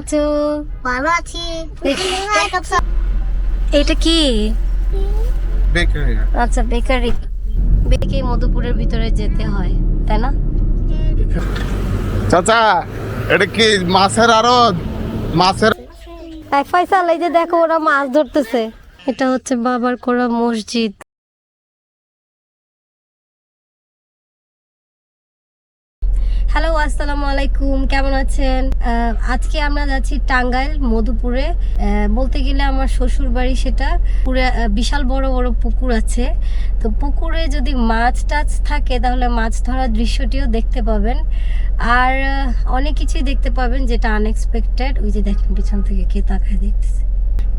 আছো ভালো আছি এটা কি? বেকারি। আচ্ছা বেকারি। বেকে মধুপুরের ভিতরে যেতে হয় তাই না? চাচা এটা কি মাছের আড়ত? মাছের এক ফয়সাল এই যে দেখো ওরা মাছ ধরতেছে। এটা হচ্ছে বাবার করা মসজিদ। হ্যালো আসসালামু আলাইকুম। কেমন আছেন? আজকে আমরা যাচ্ছি টাঙ্গাইল মধুপুরে। বলতে গেলে আমার শ্বশুর বাড়ি সেটা। পুরে বিশাল বড় বড় পুকুর আছে। তো পুকুরে যদি মাছ টাছ থাকে তাহলে মাছ ধরার দৃশ্যটিও দেখতে পাবেন। আর অনেক কিছুই দেখতে পাবেন যেটা আনএক্সপেক্টেড ওই যে দেখেন পিছন থেকে কে তাকায় দেখতেছে।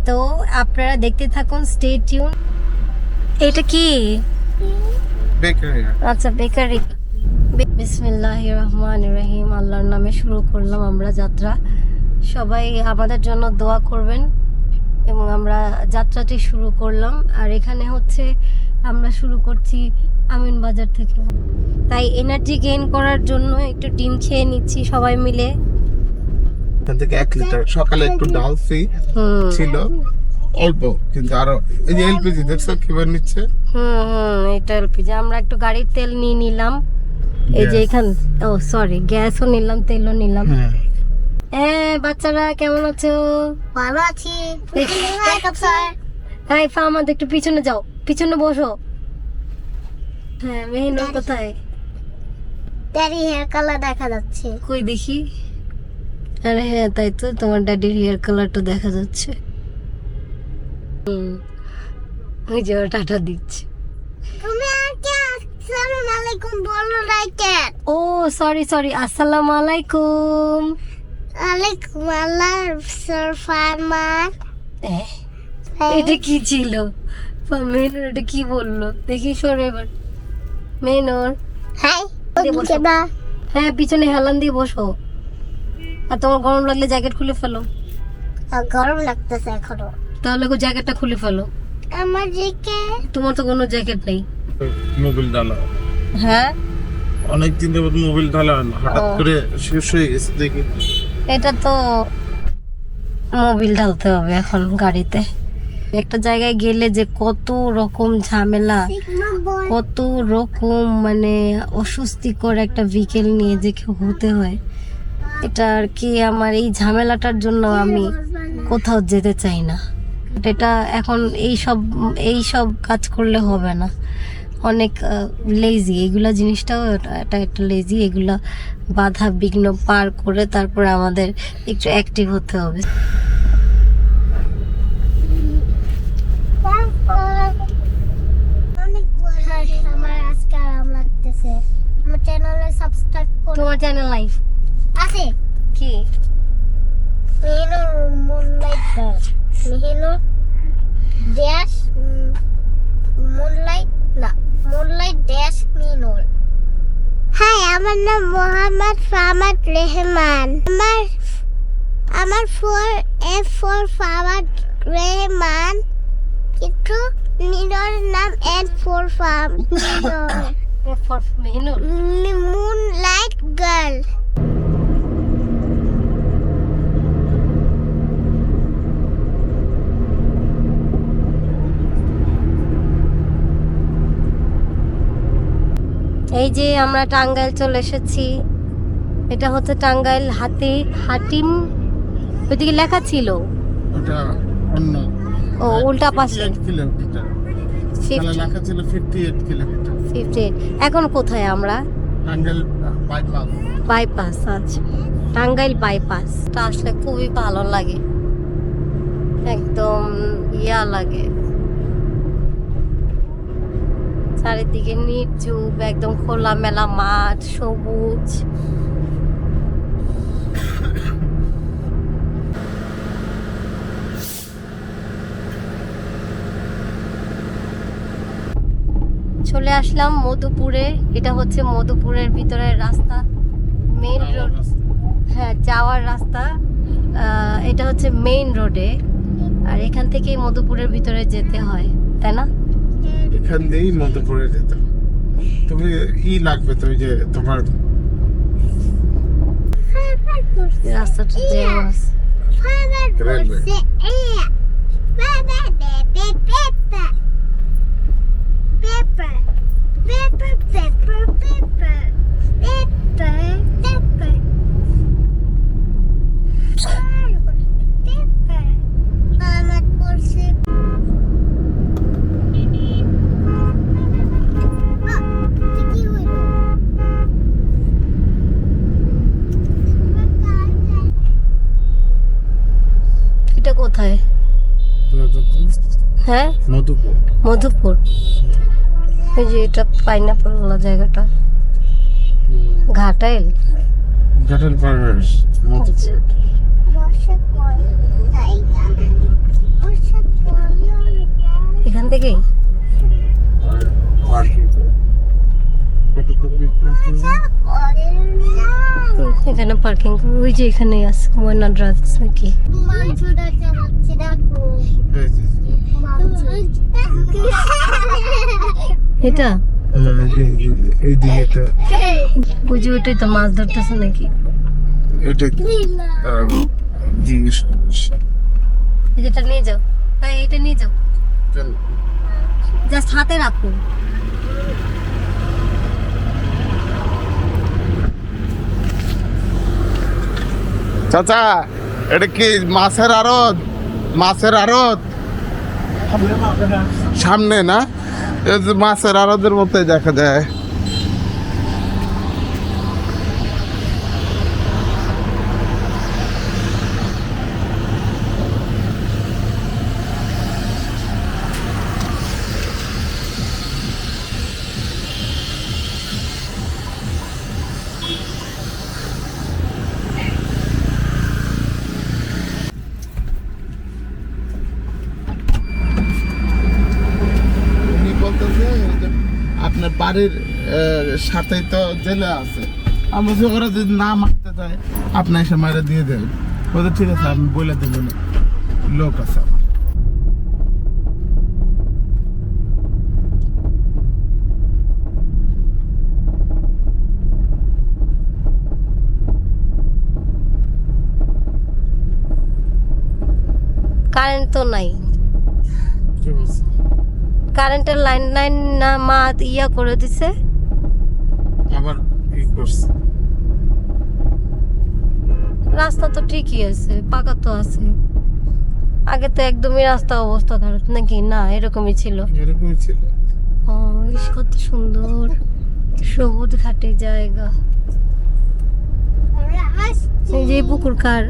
তো আপনারা দেখতে থাকুন স্টে টিউন এটা কি? বেকারি আচ্ছা বেকারি বিসমিল্লাহ রহমান রহিম। আল্লাহর নামে শুরু করলাম আমরা যাত্রা। সবাই আমাদের জন্য দোয়া করবেন এবং আমরা যাত্রাটি শুরু করলাম। আর এখানে হচ্ছে আমরা শুরু করছি আমিন বাজার থেকে। তাই এনার্জি গেইন করার জন্য একটু ডিম খেয়ে নিচ্ছি সবাই মিলে। এখান থেকে এক লিটার সকালে একটু ডাল হুম। ছিল। অল্প কিন্তু আরও এই যে এলপিজি দেখছ কীভাবে নিচ্ছে? হুম হুম এটা এলপিজি আমরা একটু গাড়ির তেল নিয়ে নিলাম। এই যে. এখান ও সরি গ্যাসও নিলাম তেলও নিলাম। হ্যাঁ। হ্যাঁ বাচ্চারা কেমন আছো? ভালো আছি। হাই ফা আমাদের একটু পিছনে যাও। পিছনে বসো। হ্যাঁ মেহিনুর কোথায়? ড্যাডি হেয়ার কালার দেখা যাচ্ছে। কই দেখি? আরে হ্যাঁ তাই তো তোমার ড্যাডির হেয়ার কালারটা দেখা যাচ্ছে। হুম ওই যে ও টাটা দিচ্ছে। আলাইকুম বলো ও সরি সরি আসসালামু আলাইকুম। আলাইকুম আল্লাহ সর ফারমান। এটা কি ছিল? মেনুর এটা কি বলল? দেখি সরে এবার। মেনুর। হাই হ্যাঁ পিছনে হেলান দিয়ে বসো। আর তোমার গরম লাগলে জ্যাকেট খুলে ফেলো। গরম লাগতেছে এখনও। তাহলে গো জ্যাকেটটা খুলে ফেলো। আমার দিকে তোমার তো কোনো জ্যাকেট নেই। মোবিল ডালা হ্যাঁ? অনেক দিন যাবত মোবিল ডালা হয় না। হঠাৎ করে শেষ হয়ে গেছে দেখি। এটা তো মোবিল ঢালতে হবে এখন গাড়িতে। একটা জায়গায় গেলে যে কত রকম ঝামেলা কত রকম মানে অস্বস্তিকর একটা বিকেল নিয়ে যে কেউ হতে হয় এটা আর কি আমার এই ঝামেলাটার জন্য আমি কোথাও যেতে চাই না। এটা এখন এই সব এই সব কাজ করলে হবে না। অনেক লেজি এগুলা জিনিসটাও এটা- একটা লেজি এগুলা বাধা বিঘ্ন পার করে তারপরে আমাদের একটু অ্যাক্টিভ হতে হবে। অনেক আমার আজকে আরাম লাগতেছে। আমার চ্যানেলে সাবস্ক্রাইব করো। তোমার চ্যানেল লাইফ আছে। কি? মুনলাইট ড্যাশ মুনলাইট না মুনলাইট ড্যাশ মিনুর হাই আমার নাম মোহাম্মদ ফামাদ রেহমান। আমার আমার ফোর এফ ফোর ফামাদ রেহমান। কিন্তু মিনুর নাম এন ফোর ফাম মুন লাইট গার্ল এই যে আমরা টাঙ্গাইল চলে এসেছি এটা হচ্ছে টাঙ্গাইল হাতি হাটিম ওইদিকে লেখা ছিল। ও উল্টা পাশে। 58 কিলোমিটার তাহলে লেখা ছিল ফিফটি ফিফটি এখন কোথায় আমরা? বাইপাস বাইপাস আচ্ছা। টাঙ্গাইল বাইপাস আসলে খুবই ভালো লাগে। একদম ইয়া লাগে। চারিদিকে নির্জুপ একদম খোলামেলা মাঠ সবুজ। চলে আসলাম মধুপুরে। এটা হচ্ছে মধুপুরের ভিতরের রাস্তা মেইন রোড হ্যাঁ যাওয়ার রাস্তা। এটা হচ্ছে মেইন রোডে আর এখান থেকেই মধুপুরের ভিতরে যেতে হয় তাই না? এখান দিয়েই মধ্যপুরে যেত তুমি ই লাগবে তুমি যে তোমার রাস্তাটা জ্যাম আছে রেলওয়ে হ্যাঁ? মধুপুর। মধুপুর। এই যে এটা পাইনাপল জায়গাটা। ঘাটাইল। ঘাটাইল পড়ে এখান থেকেই? পার্কিং ওই যে এখানে আছে ময়না ড্রাগস নাকি? এটা? যে ওইটাই তো মাছ ধরতেছে নাকি? এটা যেটা নিয়ে যাও। ভাই এটা নিয়ে যাও। জাস্ট হাতে রাখো। চাচা এটা কি মাছের আড়ত? মাছের আড়ত? সামনে না? মাছের আড়তের মতোই দেখা যায়। আপনার বাড়ির সাথেই তো জেলে আছে। আমি বলছি ওরা যদি না মারতে চায় আপনি এসে মারা দিয়ে দেবেন বলতে ঠিক আছে আমি বলে দেবো না। লোক আছে আমার। কারেন্ট তো নাই? কারেন্টের লাইন লাইন না মা ইয়া করে দিছে। আবার ই করছে। রাস্তা তো ঠিকই আছে পাকা তো আছে। আগে তো একদমই রাস্তা অবস্থা খারাপ নাকি? না এরকমই ছিল। এরকমই ছিল। ও ইস, কত সুন্দর। সবুজ ঘাটে জায়গা। আমরা আসছি। এই যে পুকুর কার?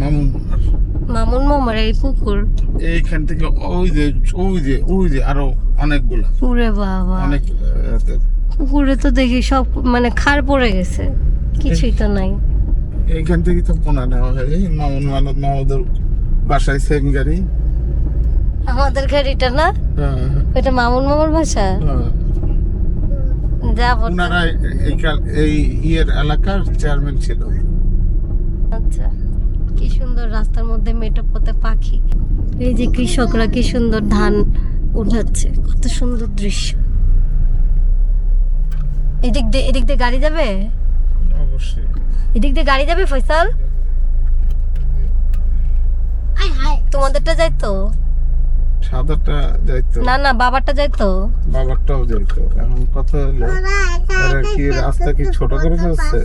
মামুন মামুন মামার এই পুকুর। এইখান থেকে ওই যে ওই যে ওই যে আরও অনেকগুলা। পুরে বাবা। অনেক পুকুরে তো দেখি সব মানে খার পড়ে গেছে। কিছুই তো নাই। এইখান থেকে তো পোনা নেওয়া হয়। মামুন মানত মামুদের বাসায় সেম গাড়ি। আমাদের গাড়িটা না? হ্যাঁ, ওইটা মামুন মামার বাসা? হ্যাঁ। যাব ওনারা এই কাল- এই ইয়ের এলাকার চেয়ারম্যান ছিল। আচ্ছা। কি সুন্দর রাস্তার মধ্যে মেটো পথে পাখি। এই যে কৃষকরা কি সুন্দর ধান উঠাচ্ছে কত সুন্দর দৃশ্য। এদিক দিয়ে এদিক দিয়ে গাড়ি যাবে? অবশ্যই। এদিক দিয়ে গাড়ি যাবে ফয়সাল? আয় তোমাদেরটা যাইতো? সাদাটা যাইতো। না না বাবারটা যাইতো? বাবারটাও যাইতো। এখন কথা হলো কি রাস্তা কি ছোট করে ফেলছে?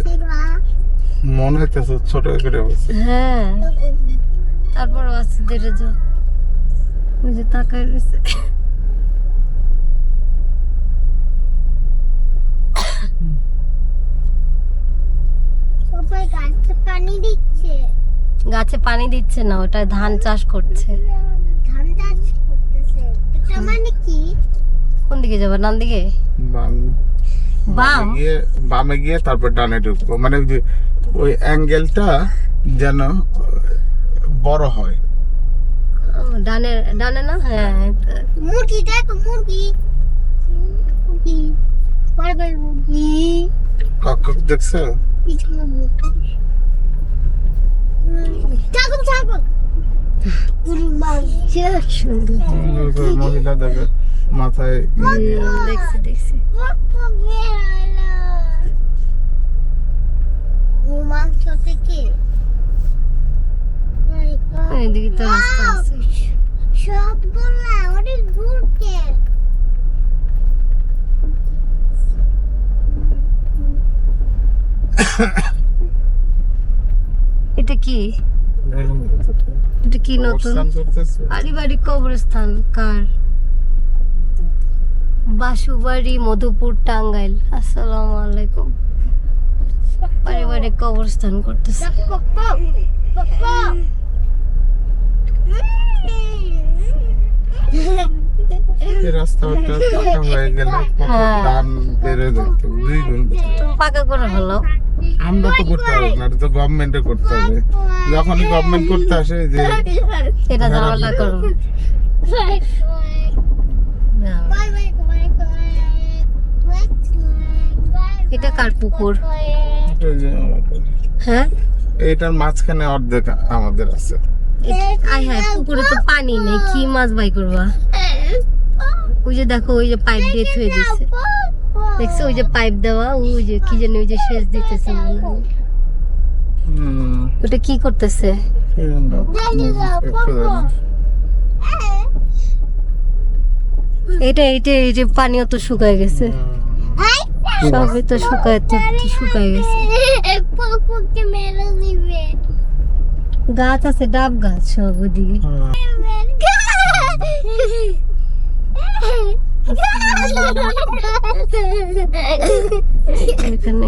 মনে হইতেছে ছোট করে বলছে। হ্যাঁ। তারপর আছে ধীরে যে। তাকায় রয়েছে গাছে পানি দিচ্ছে। গাছে পানি দিচ্ছে না ওটা ধান চাষ করছে। ধান চাষ করতেছে। এটা মানে কি? কোন দিকে যাবে ডান দিকে? বাম। বাম? গিয়ে বামে গিয়ে তারপর ডানে ঢুকবো। মানে ওই অ্যাঙ্গেলটা যেন বড় হয় ডানে ডানে না হ্যাঁ মুরগি দেখো মুরগি মুরগি দেখছ মহিলা দেখে মাথায় ইয়ে। দেখছি দেখছি গরুর থেকে ওদিকে তো রাস্তা আছে। সবগুলা অনেক দূর এটা কি? এটা কি নতুন? কবরস্থান কার? বাসুবাড়ি মধুপুর টাঙ্গাইল। আসসালামু আলাইকুম। পারিবারিক কবরস্থান করতেছে। হয়ে আমরা তো করতে পারব না এটা তো গভর্নমেন্টে করতে হবে। যখনই গভর্নমেন্ট করতে আসে যে এটা ঝামেলা। এটা কার পুকুর? হ্যাঁ? এইটার মাঝখানে অর্ধেক আমাদের আছে। আয় হায় পুকুরে তো পানি নেই কি মাছ বাই করবা? ওই যে দেখো ওই যে পাইপ দিয়ে থুয়ে দিচ্ছে দেখছ ওই যে পাইপ দেওয়া ওই যে কি জানি ওই যে সেচ দিতেছে। ওটা কি করতেছে। এটা এটা এই যে পানিও তো শুকায় গেছে। সবই তো শুকায় তো শুকায় গেছে? গাছ আছে, ডাব গাছ, সব ওদিকে। এখানে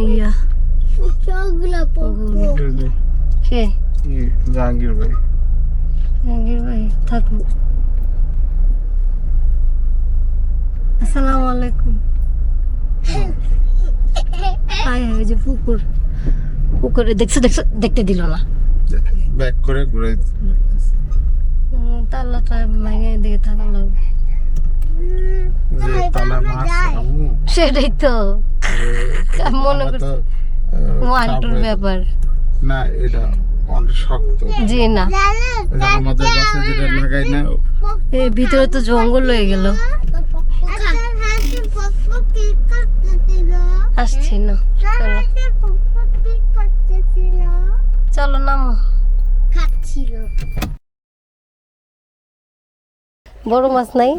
আসসালামু আলাইকুম হাই ওই যে পুকুর পুকুরে দেখছ দেখছ? দেখতে দিল না। ব্যাক করে ঘুরে তালাটা ভেঙে দিয়ে থাকা লাগবে সেটাই তো। মনে করছি আহ, ওয়ান টুর ব্যাপার। না এটা অনেক শক্ত। জি না। যে আমাদের গাছে যেটা লাগাই না এই ভিতরে তো জঙ্গল হয়ে গেল। আসছি না, চলো। নামো। বড় মাছ নাই?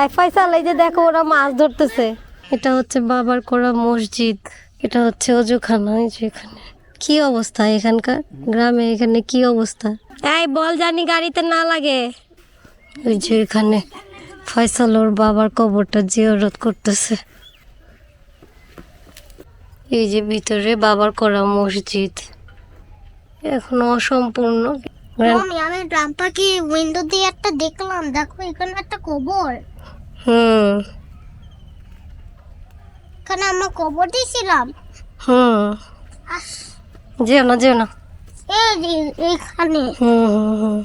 এই ফয়সাল, এই যে দেখো ওরা মাছ ধরতেছে। এটা হচ্ছে বাবার করা মসজিদ। এটা হচ্ছে অজুখানা এখানে। কি অবস্থা এখানকার? গ্রামে এখানে কি অবস্থা? এই বল জানি গাড়িতে না লাগে। ওই যে এখানে ফয়সাল ওর বাবার কবরটা জিয়ারত করতেছে। এই যে ভিতরে বাবার করা মসজিদ। এখনও অসম্পূর্ণ। আমি ড্রাম পাখি উইন্ডো দিয়ে একটা দেখলাম। দেখো এখানে একটা কবর। হুম। এখানে আমরা কবর দিয়েছিলাম। হুম। যেও না যেও না। এই এইখানে। হুম হুম হুম।